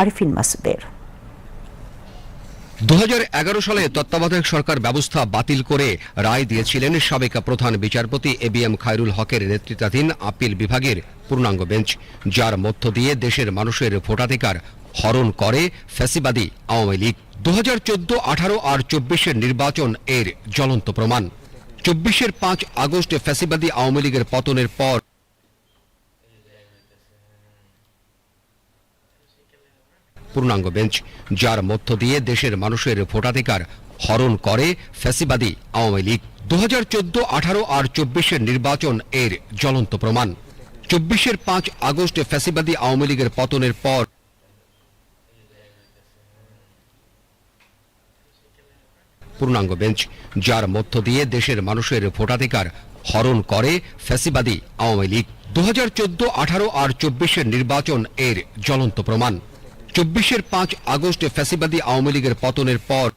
আরিফিন মাসুদের দু সালে তত্ত্বাবধায়ক সরকার ব্যবস্থা বাতিল করে রায় দিয়েছিলেন সাবেক প্রধান বিচারপতি এ বি এম খায়রুল হকের নেতৃত্বাধীন আপিল বিভাগের পূর্ণাঙ্গ বেঞ্চ, যার মধ্য দিয়ে দেশের মানুষের ভোটাধিকার হরণ করে ফ্যাসিবাদী আওয়ামী লীগ। দু হাজার চোদ্দ, আঠারো আর চব্বিশের নির্বাচন এর জ্বলন্ত প্রমাণ। চব্বিশের পাঁচ আগস্ট ফ্যাসিবাদী আওয়ামী লীগের পতনের পর পূর্ণাঙ্গ বেঞ্চ, যার মধ্য দিয়ে দেশের মানুষের ভোটাধিকার হরণ করে ফ্যাসিবাদী আওয়ামী লীগ। দু হাজার চোদ্দ, আঠারো আর চব্বিশের নির্বাচন এর জ্বলন্ত প্রমাণ। চব্বিশের পাঁচ আগস্ট ফ্যাসিবাদী আওয়ামী লীগের পতনের পর পূর্ণাঙ্গ বেঞ্চ, যার মধ্য দিয়ে দেশের মানুষের ভোটাধিকার হরণ করে ফ্যাসিবাদী আওয়ামী লীগ। দু হাজার চোদ্দ, আঠারো আর চব্বিশের নির্বাচন এর জ্বলন্ত প্রমাণ। চব্বিশের পাঁচ আগস্টে ফ্যাসিবাদী আওয়ামী লীগের পতনের পর